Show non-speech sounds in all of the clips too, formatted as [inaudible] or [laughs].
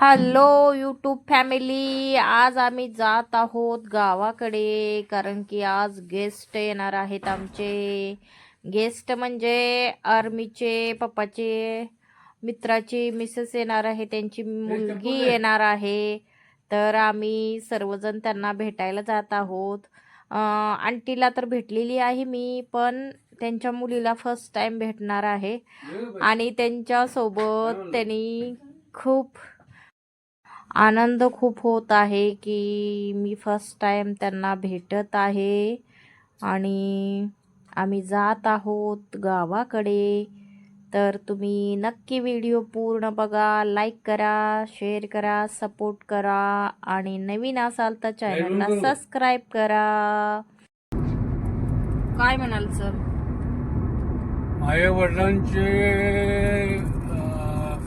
Hello YouTube family आज आम्ही जात आहोत गावाकडे कारण की आज गेस्ट येणार आहेत आमचे. गेस्ट म्हणजे आर्मीचे पप्पाचे मित्राची मिसेस येणार आहे त्यांची मुलगी येणार आहे. तर आम्ही सर्वजण त्यांना भेटायला जात आहोत. आंटीला तर भेटलेली आहे मी पण त्यांच्या मुलीला फर्स्ट टाइम भेटणार आहे. आणि त्यांच्यासोबत त्यांनी खूप आनंद खूप होत आहे की मी फर्स्ट टाइम त्यांना भेटत आहे. आणि आम्ही जात आहोत गावाकडे. तर तुम्ही नक्की व्हिडिओ पूर्ण बघा लाईक करा शेअर करा सपोर्ट करा आणि नवीन असाल तर चॅनलला सबस्क्राईब करा. काय म्हणाल सर माझ्या वडिलांचे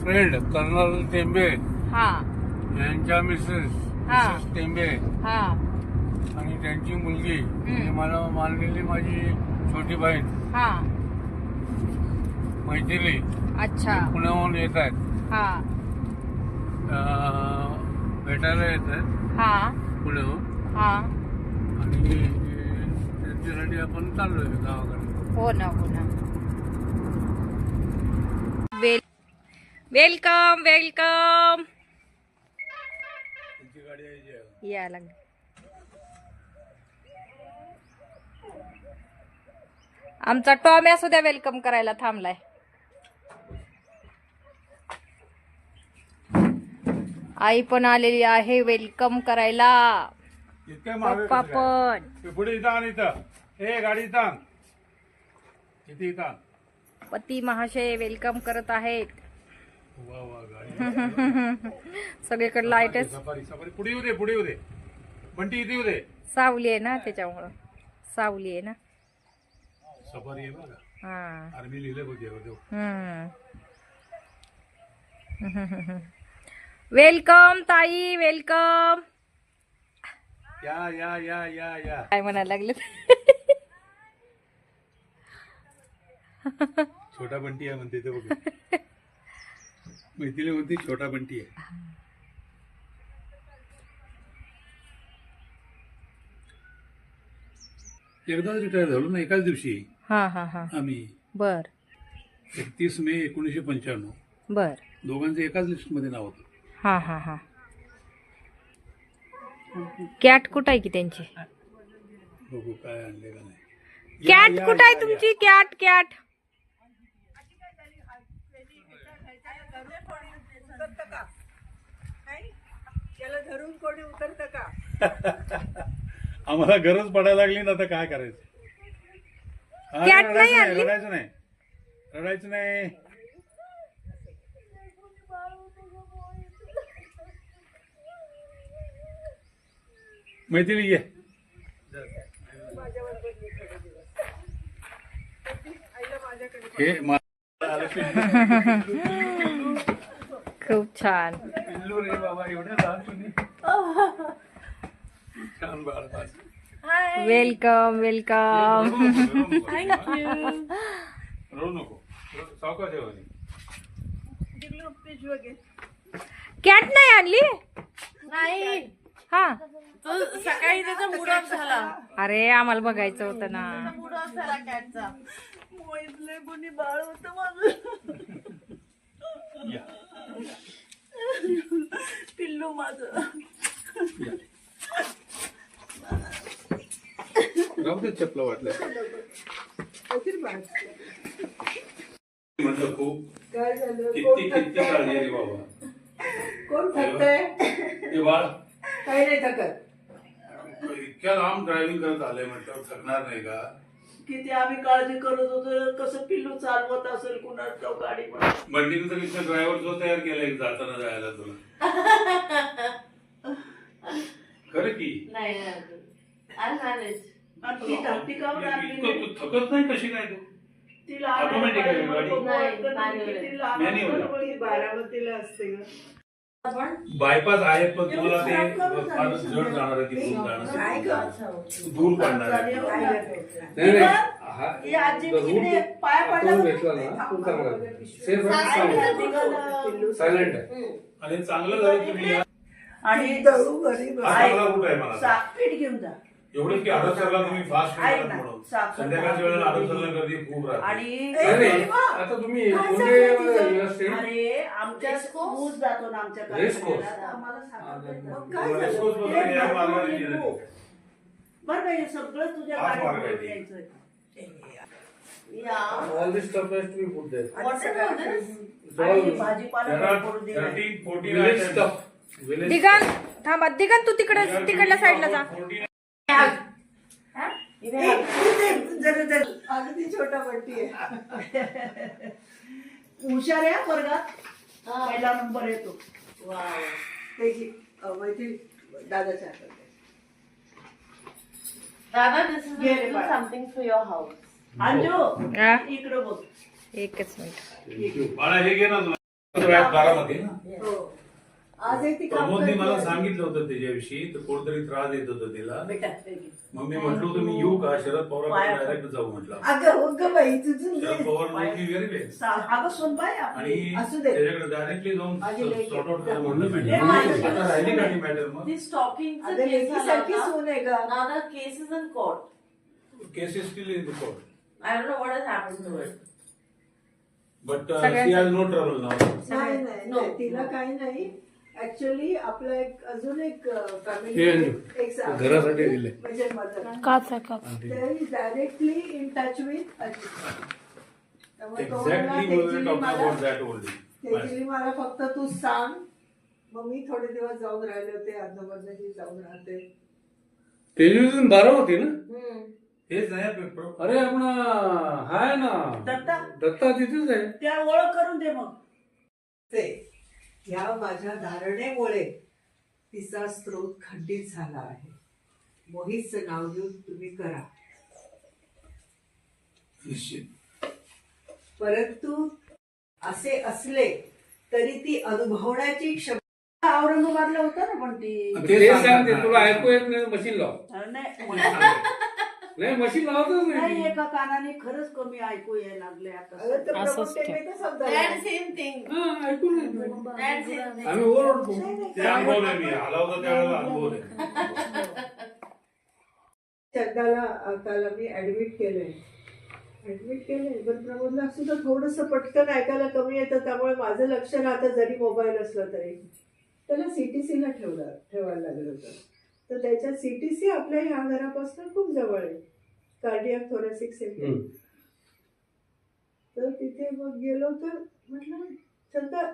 फ्रेंड कर्नल टेंबे. हा. यांच्या मिसेस हा. मिसेस टेंबे. हा. आणि त्यांची मुलगी. म्हणजे मला मानलेली माझी छोटी बहीण. हा. मैथिली. अच्छा. पुण्याहून येत आहेत हा. अं, भेटायला येत आहेत हा. पुण्याहून. हा. आणि त्यांच्यासाठी आपण चाललोय गावाकडे. हो ना हो ना. वेल वेलकम वेलकम त्यांची गाडी यायची आहे. या लागली. आमचा टॉम्या सुद्धा वेलकम करायला थांबलाय. आई पण आलेली आहे वेलकम करायला. पप्पा? पण. पुढे हे गाडी. पती महाशय वेलकम करत आहेत. वा वा गाडी. [laughs] सगळीकडे लाइट पुढे येऊ दे पुढे येऊ दे. बंटी इथे येऊ दे. सावली आहे ना त्याच्यामुळं. सावली आहे ना. सफारी आहे बघा हा. आर्मी लिहिलं बघ देवा देव हम्म. [laughs] वेलकम ताई. वेलकम या या या या या. काय म्हणायला लागले? छोटा बंटी आहे म्हणते ते बघ [laughs] मैथिली म्हणते छोटा बंटी आहे. एकदाच रिटायर झालो ना एकाच दिवशी हा हा हा. आम्ही. बर. एकतीस मे एकोणीसशे पंच्याण्णव. बर. दोघांचं एकाच लिस्टमध्ये नाव होतं. हा हा हा. कॅट कुठं आहे की त्यांची? बघू काय आणले का नाही. कॅट कुठं आहे तुमची? Cat cat. त्याला धरून कोणी उतरतं का? [laughs] आम्हाला गरज पडायला लागली ना आता काय करायचं? हा, रडायचं नाही? रडायचं नाही. रडायचं नाही. मैथिली ये. हे मा- [laughs] [laughs] खूप छान. पिल्लू रे बाबा एवढ्या लहान तुम्ही छान बाळ माझं. वेलकम वेलकम रडू नको. कॅट नाही आणली? नाही. हा. तो सकाळी त्याचा मूड ऑफ झाला. अरे आम्हाला बघायचं होतं ना. मूड ऑफ झाला कॅटचा मोहितले कोणी बाळ होत माझं या. पिल्लू माझं. राहू दे चपला वाटलं. म्हटलं खूप. काय झालं? किती किती काळजी रे बाबा? कोण थकतंय? ते बाळ. काही नाही थकत. इतक्या लांब ड्रायव्हिंग करत आले म्हटलं थकणार नाही का? किती आम्ही काळजी करत होतो कसं पिल्लू चालवत असेल कुणाच तो गाडी बंडीने तर इथं ड्रायव्हर जो तयार केलाय जाताना जायला तुला. खरं की? आणि ती धाकटी कावर आणली इतकं तू थकत नाही कशी काय तू? तिला Automatic आहे गाडी. Manual. आहे. किती बारामतीला असते ग. बायपास आहे पण तुला ते फारच जड जाणार आहे तिकडून जाणं दूर पडणार आहे. नाही नाही हा ही आजी the route तिकडे पाया आपण पडला घेतला ना तो चांगला सेफ आहे सायलेंट आहे. आणि चांगलं झालं तुम्ही या. आणि दळू घरी बस. हा चांगला रूट आहे मला? घेऊन जा. एवढंच की हडपसरला तुम्ही फास्ट ऐक ना, म्हणून साखर संध्याकाळच्या वेळेला हडपसरला गर्दी खूप राहते आणि आता तुम्ही काय कोणते सांगते तिचं? व्यवस्थित अरे आमच्या Race course? ऊस जातो ना आमच्या Race course? कारखान्याला, तर आम्हाला सांगत नाही. मग काय तुम्हाला झालं? स्कोप वगैरे हे या भरपूर मार्गाने लिंबू. गेलं. बरं का हे सगळं तुझ्या हाच गाडीत मार्ग आहे भरून ते. यायचंय. All this stuff has to be put there. आणि सगळं this? It's आणि all भाजीपाला There are भरपूर दिलाय. 13, 14 village items. stuff. Village दिगंत थांबा दिगंत तू तिकडे तिकडल्या साईडला जा 14 एक ते जरा जरा. अगदी छोटा पट्टी आहे. हुशार आहे हा वर्गात पहिला नंबर येतो त्याची अं, मैत्रीण दादाच्या हातात it little back. something for your house. Anju हा? इकडं बघ. एकच मिनिट. बाळा हे घे ना तुला. बारामती ना. हो. आज ती प्रमोदने मला. सांगितलं होतं त्याच्याविषयी तर कोणतरी त्रास देत होतं तिला. मग मी म्हटलं होतं मी येऊ का शरद पवार डायरेक्ट जाऊ म्हटलं अगं हो ग बाई तुझं शरद हे- पवार मी व्हेरी बेस्ट अगं आणि असू दे. त्याच्याकडे डायरेक्टली जाऊन सॉर्ट आउट. करा मॅटर माझी आता राहिली का ती मॅटर मग This talking अगं case लेकीसारखी झाला सून आहे का Now the case is in court. Case is still in court I don't know what has happened to it. But she has no trouble now नाही. नाही, तिला काही नाही ऍक्च्युअली आपला एक अजून एक फॅमिली घरासाठी दिले. म्हणजे मदर काच आहे काच. Directly in touch with Ajit. मला फक्त तू सांग. मग मी थोडे दिवस जाऊन राहिले होते अधमधनही जाऊन राहते. तेजूतून बारामती ना? हेच नाही पेपर. अरे आपला हाय ना. दत्ता. दत्ता तिथेच आहे. त्या ओळख करून दे मग. ते. या माझ्या धारणेमुळे तिचा स्त्रोत खंडित झाला आहे. मोहितचं नाव घेऊन तुम्ही करा. परंतु असे असले तरी ती अनुभवण्याची क्षमता औरंगाबादला होतं ना पण ती ते सांगते तुला ऐकू येत नाही मशीन लाव. नाही. नाही मशीन लावतच नाही नाही एका कानाने खरंच कमी ऐकू यायला लागले आता. तर असंच ठेव. हा, ऐकून नाही. आम्ही ओरडतो. ते अनुभवलंय मी आला होता त्यावेळेला अनुभवलंय चंदाला अ, काल मी ऍडमिट केलंय. ऍडमिट केलंय पण प्रमोदला सुद्धा थोडस पटकन ऐकायला कमी येतं त्यामुळे माझं लक्ष राहतं जरी मोबाईल असला तरी. त्याला सीटीसी ला ठेवलं ठेवायला लागलं होतं. तर त्याच्या सीटीसी आपल्या ह्या घरापासून खूप जवळ आहे. Cardiac thoracic centre. तर तिथे मग गेलो तर म्हटलं चंदा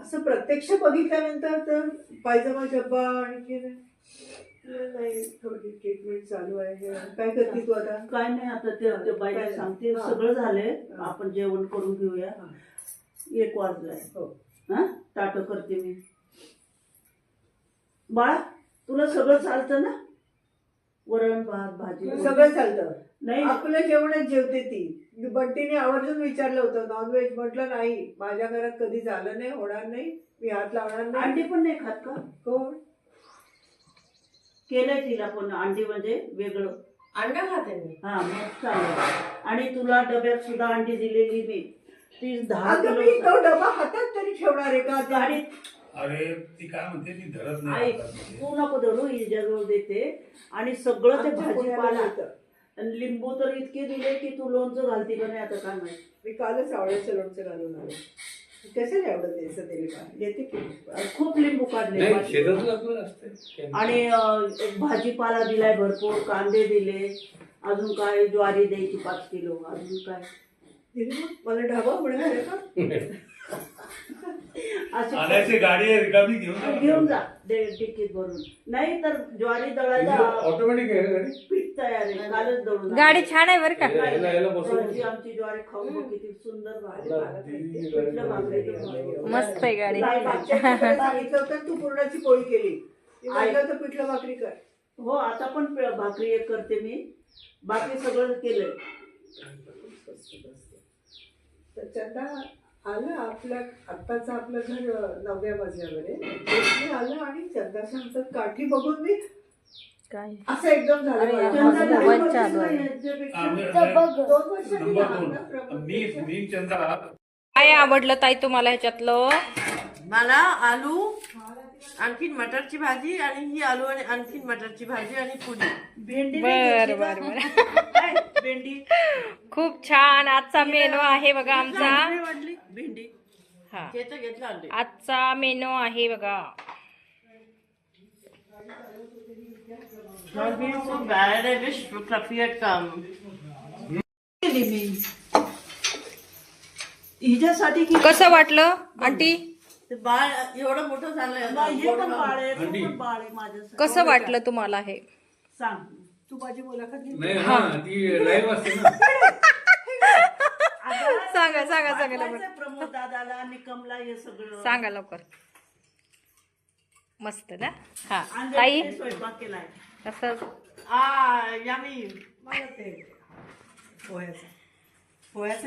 असं प्रत्यक्ष बघितल्यानंतर तर पायजमा जब्बा आणखी नाही थोडी ट्रीटमेंट चालू आहे. काय करते तू आता? काय नाही आता ते बाईला सांगते. हा. सगळं झालंय. आपण जेवण करून घेऊया. एक वाजलाय. हो. हा? ताट करते मी. बाळा? तुला सगळं चालतं ना? वरण भात भाजी सगळं चालतं. नाही. आपलं जेवणच जेवते ती. बंटीने आवर्जून विचारलं होतं नॉनव्हेज म्हटलं नाही. माझ्या घरात कधी झालं नाही होणार नाही. मी हात लावणार नाही. अंडी पण नाही खात का? कोण केलंय तिला पण अंडी म्हणजे वेगळं. अंडा खाते मी. हा मग चालेल आणि तुला डब्यात सुद्धा अंडी दिलेली मी. ती दहा अगं मी किलो तो डबा हातात तरी ठेवणार आहे का? गाडीत अरे ती काय म्हणते? ती धरत नाही तू नको धरू हिच्याजवळ देते. आणि सगळं ते आमच्या पुण्याला भाजीपाला. आणि लिंबू तर इतके दिले की तू लोणचं घालती का नाही आता काय माहिती. मी कालच आवळ्याचं लोणचं घालून आलो. कशाला एवढं द्यायचं दिले का देते की खूप लिंबू काढले. नाही असते आणि अं, भाजीपाला दिलाय भरपूर कांदे दिले. अजून काय ज्वारी द्यायची पाच किलो. अजून काय? दिले मग? मला ढाबा मिळणार का? असे आणायची गाडी आहे रिकामी घेऊन जा. घेऊन जा दे- डिक्कीत भरून. नाही तर ज्वारी दळायचा ऑटोमॅटिक आहे गाडी? पीठ तयार आहे कालच दळून गाडी छान आहे बरं का? याला- याला याला बसवून भाजी आमची ज्वारी खाऊन बघ किती सुंदर भाजी पिठलं भाकरीचं भाजी. मस्त आहे गाडी. नाही, मागच्या वेळेला सांगितलं होतं तू पुरणाची पोळी केली. मी म्हटलं होतं पिठलं भाकरी कर. हो आता पण पे- भाकरी एक करते मी. बाकी सगळं केलंय. तर चंदा आलं आपलं आत्ताचं आपलं घर अं, नवव्या मजल्यावर आहे मी आलं आणि चंदाच्या हातात काठी बघून मी काय? असं एकदम झालं चालू दोन मी. मी काय आवडलं ताई तुम्हाला ह्याच्यातलं? मला आलू आणखीन मटरची भाजी आणि ही आलू आणि आणखीन मटरची भाजी आणि पुरी. भेंडी बर बर? बर. काय? भेंडी? खूप छान आजचा मेनू आहे बघा आमचा. भेंडी वाढली भेंडी. हा. घेतलं घेतलं आणले आजचा मेनू आहे बघा. Not being so bad, I wish Fluffy had come. केली मी हिच्यासाठी की कसं वाटलं आंटी? ते बाळ एवढं मोठं झालंय आता. नाही, हे पण बाळ आहे तो पण बाळ आहे माझ्यासाठी. कसं वाटलं तुम्हाला हे? सांग. तू माझी मुलाखत घे. नाही हा ती लाईव्ह असते ना. आता [laughs] सांगा सांगा सांगा लवकर. पाठवायचं प्रमोद दादाला निकमला हे सगळं. सांगा लवकर. मस्त ना? हा. अंजलीने ताई स्वयंपाक केलाय. कसं आ, yummy. मला ते. पोह्याचं. पोह्याचं